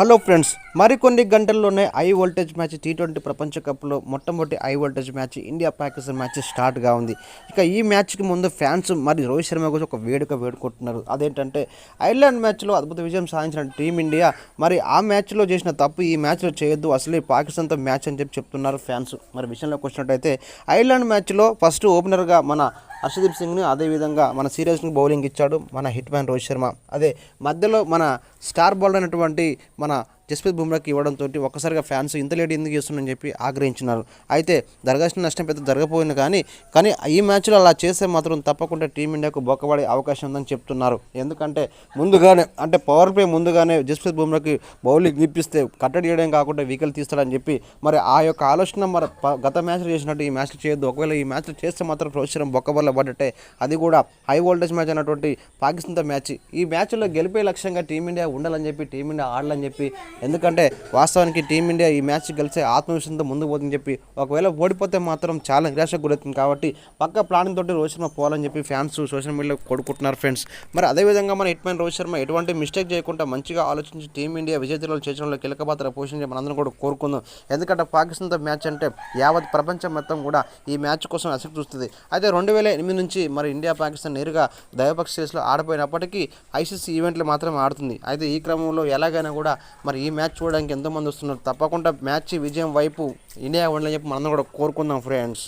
Hello friends మరికొన్ని గంటల్లోనే high voltage match T twenty ప్రపంచ కప్లో మొట్టమొదటి high voltage match India Pakistan match స్టార్ట్గా ఉంది. ఇక ఈ మ్యాచ్కి ముందు ఫ్యాన్స్ మరి రోహిత్ శర్మ గురించి ఒక వేడుక వేడుకుంటున్నారు. అదేంటంటే ఐర్లాండ్ మ్యాచ్లో అద్భుత విజయం సాధించిన టీమిండియా మరి ఆ మ్యాచ్లో చేసిన తప్పు ఈ మ్యాచ్లో చేయొద్దు అసలే పాకిస్తాన్తో మ్యాచ్ అని చెప్పి చెప్తున్నారు ఫ్యాన్స్. మరి విషయంలోకి వచ్చినట్టయితే ఐర్లాండ్ మ్యాచ్లో ఫస్ట్ ఓపెనర్గా మన హర్షదీప్ సింగ్ని అదేవిధంగా మన సీరియస్ని బౌలింగ్ ఇచ్చాడు మన హిట్ మ్యాన్ రోహిత్ శర్మ. అదే మధ్యలో మన స్టార్ బౌలర్ అయినటువంటి మన ana జస్ప్రీత్ బుమ్రాకి ఇవ్వడంతో ఒక్కసారిగా ఫ్యాన్స్ ఇంత లేట్ ఎందుకు చేస్తున్నారని చెప్పి ఆగ్రహించినారు. అయితే జరగాల్సిన నష్టం పెద్ద జరగపోయింది కానీ కానీ ఈ మ్యాచ్లో అలా చేస్తే మాత్రం తప్పకుండా టీమిండియాకు బొక్కబడే అవకాశం ఉందని చెప్తున్నారు. ఎందుకంటే ముందుగానే అంటే పవర్ ప్లే ముందుగానే జస్ప్రీత్ బుమ్రాకి బౌలింగ్ ఇప్పిస్తే కట్టడి చేయడం కాకుండా వికెల్ తీస్తాడని చెప్పి మరి ఆ యొక్క ఆలోచన మరి గత మ్యాచ్లో చేసినట్టు ఈ మ్యాచ్లు చేయొద్దు. ఒకవేళ ఈ మ్యాచ్లో చేస్తే మాత్రం రోహిత్ శర్మ బొక్కబల్ల పడ్డట్టే. అది కూడా హై వోల్టేజ్ మ్యాచ్ అన్నటువంటి పాకిస్తాన్తో మ్యాచ్. ఈ మ్యాచ్లో గెలిపే లక్ష్యంగా టీమిండియా ఉండాలని చెప్పి టీమిండియా ఆడాలని చెప్పి ఎందుకంటే వాస్తవానికి టీమిండియా ఈ మ్యాచ్ గెలిచే ఆత్మవిశ్వాసంతో ముందుకు పోతుందని చెప్పి ఒకవేళ ఓడిపోతే మాత్రం చాలా నిరాశకు గురవుతుంది కాబట్టి పక్క ప్లానింగ్ తోటి రోహిత్ శర్మ పోవాలని చెప్పి ఫ్యాన్స్ సోషల్ మీడియాలో కొడుకుంటున్నారు ఫ్రెండ్స్. మరి అదేవిధంగా మన హిట్ మ్యాన్ రోహిత్ శర్మ ఎటువంటి మిస్టేక్ చేయకుండా మంచిగా ఆలోచించి టీమిండియా విజేతలు చేర్చడంలో కీలక పాత్ర పోషించి మనందరం కూడా కోరుకుందాం. ఎందుకంటే పాకిస్తాన్తో మ్యాచ్ అంటే యావత్ ప్రపంచం మొత్తం కూడా ఈ మ్యాచ్ కోసం ఆసక్తి చూస్తుంది. అయితే రెండు వేల ఎనిమిది నుంచి మరి ఇండియా పాకిస్తాన్ నేరుగా దైవపక్ష స్టేజ్లో ఆడిపోయినప్పటికీ ఐసీసీ ఈవెంట్లు మాత్రం ఆడుతుంది. అయితే ఈ క్రమంలో ఎలాగైనా కూడా మరి ఈ మ్యాచ్ చూడడానికి ఎంతోమంది వస్తున్నారు. తప్పకుండా మ్యాచ్ విజయం వైపు ఇండియా ఉండాలని చెప్పి మనం కూడా కోరుకుందాం ఫ్రెండ్స్.